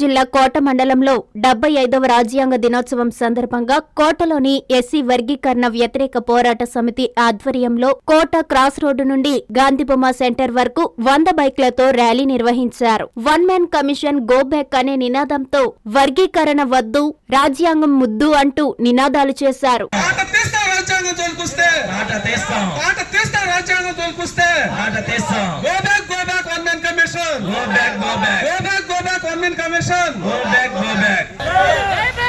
జిల్లా కోట మండలంలో డెబ్బై ఐదవ రాజ్యాంగ దినోత్సవం సందర్భంగా కోటలోని ఎస్సీ వర్గీకరణ వ్యతిరేక పోరాట సమితి ఆధ్వర్యంలో కోట క్రాస్ రోడ్డు నుండి గాంధీబొమ్మ సెంటర్ వరకు వంద బైక్లతో ర్యాలీ నిర్వహించారు. One man commission go back అనే నినాదంతో వర్గీకరణ వద్దు రాజ్యాంగం ముద్దు అంటూ నినాదాలు చేశారు. పాట తీస్తా రాజ్యాంగం Government Commission. Go back, go back.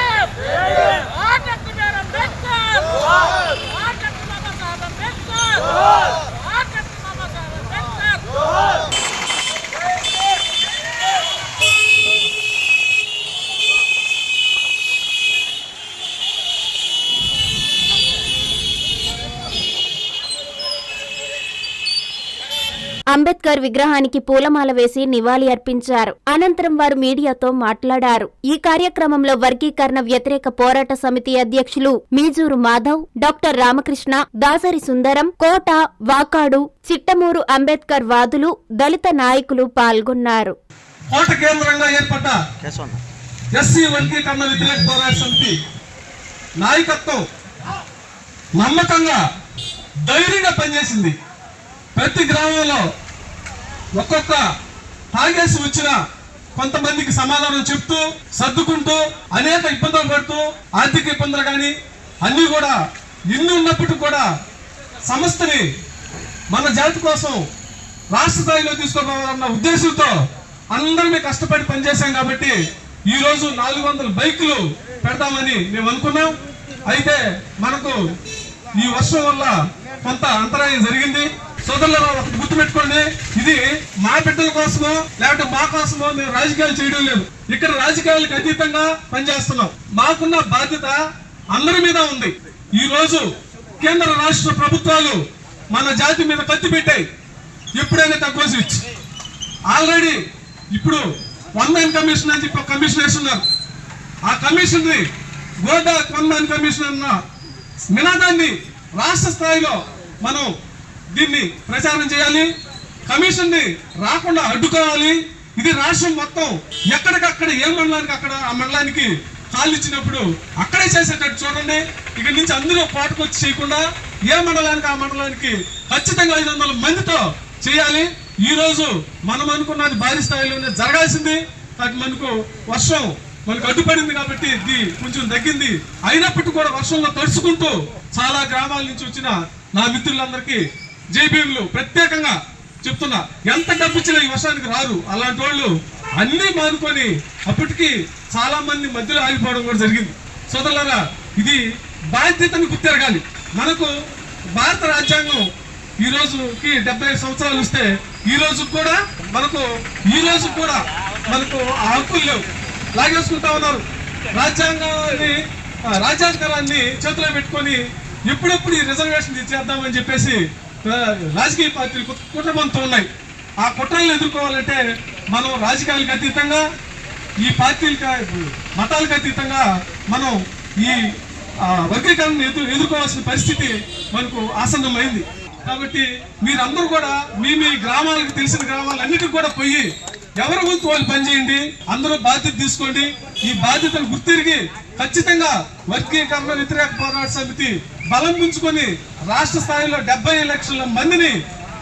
Ambedkar విగ్రహానికి పూలమాల వేసి నివాళి అర్పించారు. అనంతరం వారు మీడియాతో మాట్లాడారు. ఈ కార్యక్రమంలో వర్గీకరణ వ్యతిరేక పోరాట సమితి అధ్యక్షులు మీజూరు మాధవ్ డాక్టర్ రామకృష్ణ దాసరి సుందరం కోట వాకాడు చిట్టమూరు అంబేద్కర్ వాదులు దళిత నాయకులు పాల్గొన్నారు. కోట కేంద్రంగా ఏర్పడ్డ ఎస్సీ వర్గీకరణ వ్యతిరేక పోరాట సమితి నాయకత్వం నమ్మకంగా ధైర్యంగా పనిచేసింది. ప్రతి గ్రామంలో ఒక్కొక్క తాగేసి వచ్చిన కొంతమందికి సమాధానం చెప్తూ సర్దుకుంటూ అనేక ఇబ్బందులు పడుతూ ఆర్థిక ఇబ్బందులు కానీ అన్నీ కూడా ఇన్ని ఉన్నప్పటికీ కూడా సంస్థని మన జాతి కోసం రాష్ట్ర స్థాయిలో తీసుకోవాలన్న ఉద్దేశంతో అందరినీ కష్టపడి పనిచేశాం కాబట్టి ఈ రోజు నాలుగు వందల బైకులు పెడతామని మేము అనుకున్నాం. అయితే మనకు ఈ వర్షం వల్ల కొంత అంతరాయం జరిగింది. సోదరులను ఒకటి గుర్తుపెట్టుకోండి ఇది మా బిడ్డల కోసమో లేకపోతే మా కోసమో మేము రాజకీయాలు చేయడం లేదు. ఇక్కడ రాజకీయాలకు అతీతంగా పనిచేస్తున్నాం. మాకున్న బాధ్యత అందరి మీద ఉంది. ఈ రోజు కేంద్ర రాష్ట్ర ప్రభుత్వాలు మన జాతి మీద కత్తి పెట్టాయి. ఎప్పుడైనా తక్కువ స్విచ్ ఆల్రెడీ ఇప్పుడు వన్ మ్యాన్ కమిషన్ అని చెప్పి కమిషన్ వేస్తున్నారు. ఆ కమిషన్ని గోదా వన్ మ్యాన్ కమిషన్ అన్న నినాదాన్ని రాష్ట్ర స్థాయిలో మనం దీన్ని ప్రచారం చేయాలి. కమిషన్ని రాకుండా అడ్డుకోవాలి. ఇది రాష్ట్రం మొత్తం ఎక్కడికక్కడ ఏ మండలానికి అక్కడ ఆ మండలానికి కాళ్ళు ఇచ్చినప్పుడు అక్కడే చేసేటట్టు చూడండి. ఇక్కడి నుంచి అందరూ పాటుకొచ్చి చేయకుండా ఏ మండలానికి ఆ మండలానికి ఖచ్చితంగా ఐదు వందల మందితో చేయాలి. ఈరోజు మనం అనుకున్నది భారీ స్థాయిలోనే జరగాల్సింది. అది మనకు వర్షం మనకు అడ్డుపడింది కాబట్టి ఇది కొంచెం తగ్గింది. అయినప్పటికీ కూడా వర్షంలో తడుచుకుంటూ చాలా గ్రామాల నుంచి వచ్చిన నా మిత్రులందరికీ జేబీఎంలు ప్రత్యేకంగా చెప్తున్నా ఎంత డబ్బిచ్చినా ఈ వర్షానికి రారు. అలాంటి వాళ్ళు అన్నీ మానుకొని అప్పటికి చాలా మంది మధ్యలో ఆగిపోవడం కూడా జరిగింది. సోదరులారా ఇది బాధ్యతను గుర్తెరగాలి. మనకు భారత రాజ్యాంగం ఈ రోజుకి డెబ్బై సంవత్సరాలు వస్తే ఈ రోజు కూడా మనకు ఈ రోజు కూడా మనకు ఆ హక్కులు లేవు. లాగేసుకుంటా ఉన్నారు. రాజ్యాంగాన్ని రాజ్యాంగాన్ని చేతిలో పెట్టుకొని ఎప్పుడెప్పుడు ఈ రిజర్వేషన్ ఇచ్చేద్దామని చెప్పేసి రాజకీయ పార్టీలు కుట్ర- కుట్రబంతో ఉన్నాయి. ఆ కుట్రలను ఎదుర్కోవాలంటే మనం రాజకీయాలకు అతీతంగా ఈ పార్టీలకు మతాలకు అతీతంగా మనం ఈ వర్గీకరణను ఎదురు ఎదుర్కోవాల్సిన పరిస్థితి మనకు ఆసన్నమైంది. కాబట్టి మీరందరూ కూడా మీ మీ గ్రామాలకు తెలిసిన గ్రామాలన్నిటికి కూడా పోయి ఎవరి వంతు వాళ్ళు పనిచేయండి అందరూ బాధ్యత తీసుకోండి. ఈ బాధ్యతలు గుర్తిరిగి ఖచ్చితంగా వర్గీకరణ వ్యతిరేక పోరాట సమితి బలం పుంజుకొని రాష్ట్ర స్థాయిలో డెబ్బై లక్షల మందిని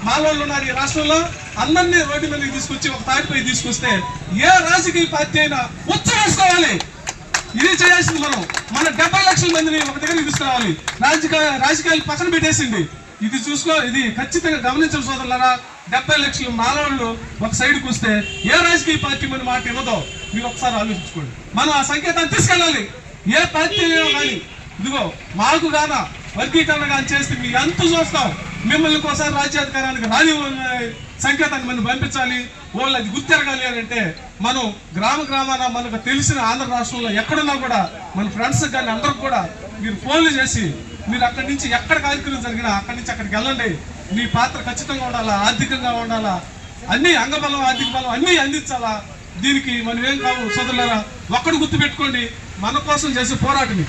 మాలోళ్ళు ఉన్నారు ఈ రాష్ట్రంలో. అందరినీ రోడ్డు మీదకి తీసుకొచ్చి ఒక తాటిపై తీసుకొస్తే ఏ రాజకీయ పార్టీ అయినా ఉచ్చవేసుకోవాలి ఇది చేయాల్సింది మనం. మన డెబ్బై లక్షల మందిని ఒక దగ్గరికి తీసుకురావాలి. రాజకీయ రాజకీయాలు పక్కన పెట్టేసింది. ఇది చూసుకో ఇది ఖచ్చితంగా గమనించిన సోదరులారా. డెబ్బై లక్షల మానవులు ఒక సైడ్కి వస్తే ఏ రాజకీయ పార్టీ మన మాట ఇవ్వదో మీరు ఒకసారి ఆలోచించుకోండి. మనం ఆ సంకేతాన్ని తీసుకెళ్ళాలి. ఏ పార్టీ కానీ. ఇదిగో మాకు గాన వర్గీకరణ కానీ చేస్తే మీ ఎంత చూస్తాం. మిమ్మల్ని ఒకసారి రాజ్యాధికారానికి రాని సంకేతాన్ని మనం పంపించాలి. వాళ్ళు అది గుర్తెరగాలి అని అంటే మనం గ్రామ గ్రామాన మనకు తెలిసిన ఆంధ్ర రాష్ట్రంలో ఎక్కడున్నా కూడా మన ఫ్రెండ్స్ కానీ అందరికి కూడా మీరు ఫోన్లు చేసి మీరు అక్కడి నుంచి ఎక్కడ కార్యక్రమం జరిగినా అక్కడి నుంచి అక్కడికి వెళ్ళండి. మీ పాత్ర ఖచ్చితంగా ఉండాలా? ఆర్థికంగా ఉండాలా? అన్ని అంగబలం ఆర్థిక బలం అన్నీ అందించాలా? దీనికి మనం ఏం కావు సోదరులరా? ఒక్కడు గుర్తుపెట్టుకోండి మన కోసం చేసే పోరాటం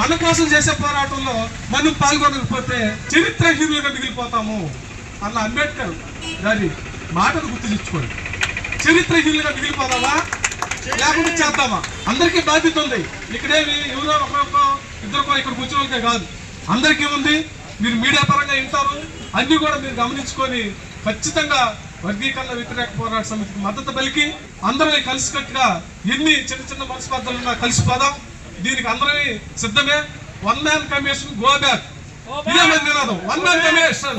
మన కోసం చేసే పోరాటంలో మనం పాల్గొనకపోతే చరిత్రహీనులుగా మిగిలిపోతాము అన్న అంబేద్కర్ గారి మాటను గుర్తు తెచ్చుకోండి చరిత్రహీనులుగా మిగిలిపోదామా? లేకుండా చేద్దామా? అందరికీ బాధ్యత ఉంది. ఇక్కడేమి ఎవరో ఒకరికో ఇద్దరికో ఇక్కడ కూర్చోవలకే కాదు. అందరికీ ఉంది. మీరు మీడియా పరంగా వింటారు. అన్ని కూడా మీరు గమనించుకొని ఖచ్చితంగా వర్గీకరణ వ్యతిరేక పోరాట సమితికి మద్దతు పలికి అందరం కలిసికట్టుగా ఎన్ని చిన్న చిన్న మనస్పర్ధలు ఉన్నా కలిసిపోదాం. దీనికి అందరం సిద్ధమే. One man commission go back ఇదే మన నినాదం. One man commission